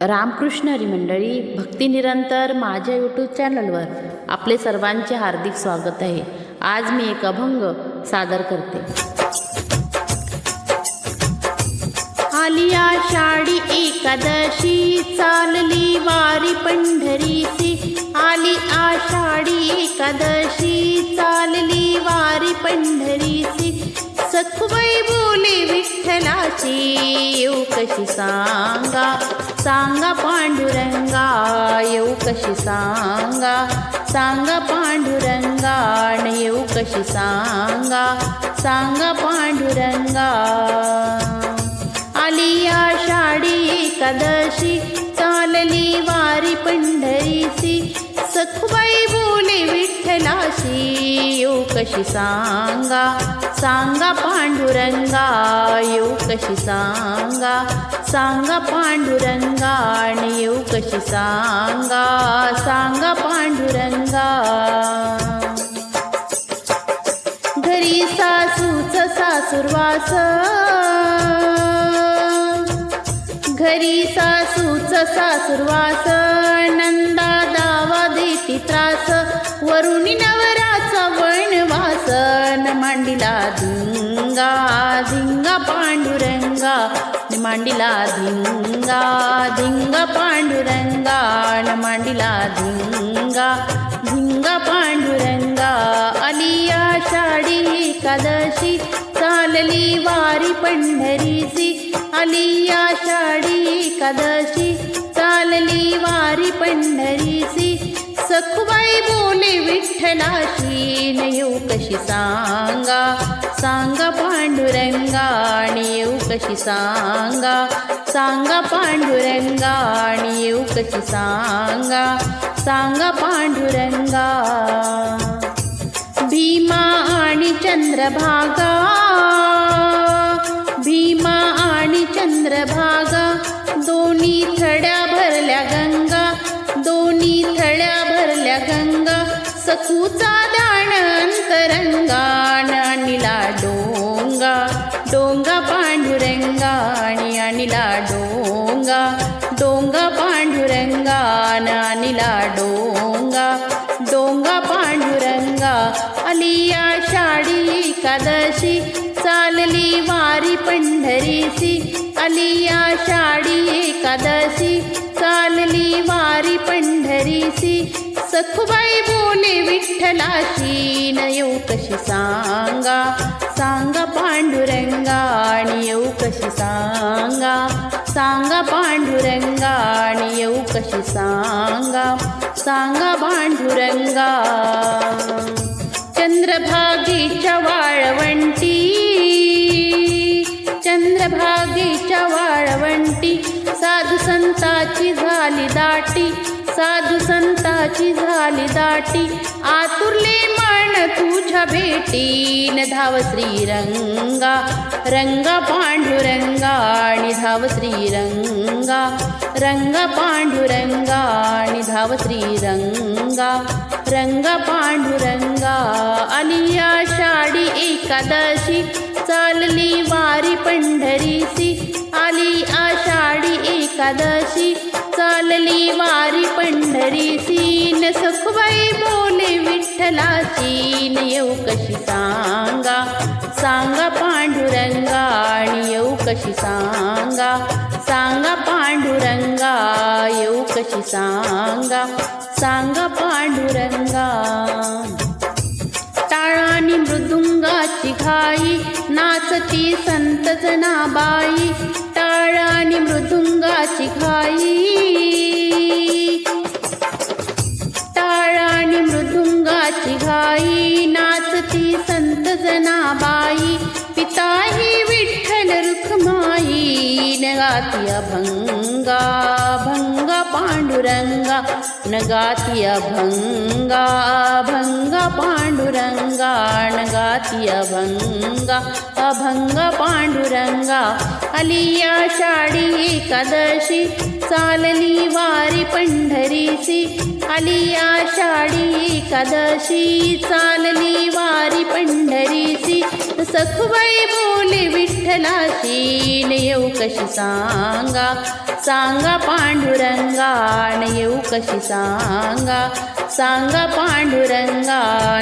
रामकृष्ण हरी मंडळी भक्ती निरंतर माझ्या यूट्यूब चॅनलवर आपले सर्वांचे हार्दिक स्वागत आहे. आज मी एक अभंग सादर करते. आली शाळी एकादशी चालली वारी पंढरीची. आली आषाढी एकादशी चालली वारी पंढरीची. सखुबाई बोले विठ्ठलाची येऊ कशी सांगा? सांगा पांडुरंगा येऊ कशी सांगा? सांगा पांडुरंगा येऊ कशी सांगा? सांगा पांडुरंगा. आली आषाढी एकादशी चालली वारी पंढरीसी सखुबाई बोले विठ्ठलाशी येऊ कशी सांगा? सांगा पांडुरंगा येऊ कशी सांगा? सांगा पांडुरंगा आणि येऊ कशी सांगा? सांगा पांडुरंगा. घरी सासूच सासुरवास घरी सासूच सासुरवास नंदा मांडिला धिंगा धिंगा पांडुरंगा. न मांडिला धिंगा धिंगा पांडुरंगा. न मांडिला धिंगा धिंगा पांडुरंगा. आली आषाढी एकादशी चालली वारी पंढरीसी आली आषाढी एकादशी चालली वारी पंढरीसी सखुबाई बोले विठ्ठलाची नेऊ येऊ कशी सांगा? सांगा पांडुरंगा आणि येऊ कशी सांगा? सांगा पांडुरंगा आणि येऊ कशी सांगा? सांगा पांडुरंगा. भीमा आणि चंद्रभागा. भीमा आणि चंद्रभागा दोन्ही थड्या गंगा सखूचा दाण अंतरंगा आणिला डोंगा डोंगा पांडुरंगा आणि आणिला डोंगा डोंगा पांडुरंगा आणिला डोंगा डोंगा पांडुरंगा अलिया शाडी एकादशी चालली वारी पंढरीची अलिया शाडी एकादशी चालली वारी पंढरीसी सखुबाई बोले विठ्ठलाची न येऊ कशी सांगा? सांगा पांडुरंगा आणि येऊ कशी सांगा? सांगा पांडुरंगा आणि येऊ कशी सांगा? सांगा पांडुरंगा. चंद्रभागीच्या वाळवंटी. चंद्रभागीच्या वाळवंटी. साधू संताची झाली दाटी. साधू दिवसाची झाली दाटी. आतुरले मन तुझ्या भेटीन. धाव श्रीरंगा रंगा पांडुरंगा आणि धाव श्रीरंगा. रंगा पांडुरंगा आणि धाव श्रीरंगा. रंगा पांडुरंगा आली आषाढी एकादशी. चालली वारी पंढरीसी आली आषाढी एकादशी. चालली वारी पंढरी सीन. सखबाई बोले विठ्ठला चीन येऊ कशी सांगा? सांगा पांडुरंगा आणि येऊ कशी सांगा? सांगा पांडुरंगा येऊ कशी सांगा? सांगा पांडुरंगा. टाळानी मृदुंगाची घाई नाचती संत जनाबाई. टाळानी मृदुंगाची घाई मृदुंगाची नाचती संत जनाबाई. पिताही विठ्ठल रुखमाई नगाती अभंगा भंगा पांडुरंगा नगाती अभंगा भंगा पांडुरंगा नगाती अभंगा अभंग पांडुरंगा अलिया शाडी एकादशी चालली वारी पंढरीची अलिया शाडी एकादशी चालली वारी पंढरीची सखबाई बोले विठ्ठलाशी येऊ कशी सांगा? सांगा पांडुरंगा येऊ कशी सांगा? सांगा पांडुरंगा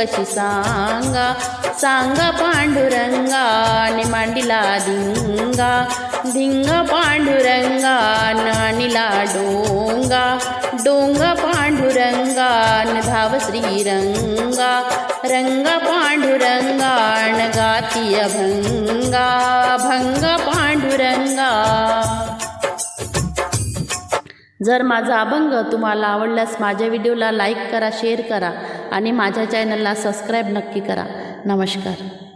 कशी सांगा? सांगा पांडुरंगान मांडिला धिंगा. धिंगा पांडुरंगान आणिला डोंगा. डोंग पांडुरंगान धाव श्रीरंगा. रंग पांडुरंगान गाती अभंगा भंग पांडुरंगा. जर माझा अभंग तुम्हाला आवडल्यास माझ्या व्हिडिओला लाईक करा शेअर करा. आणि माझ्या चॅनलला सबस्क्राईब नक्की करा. नमस्कार.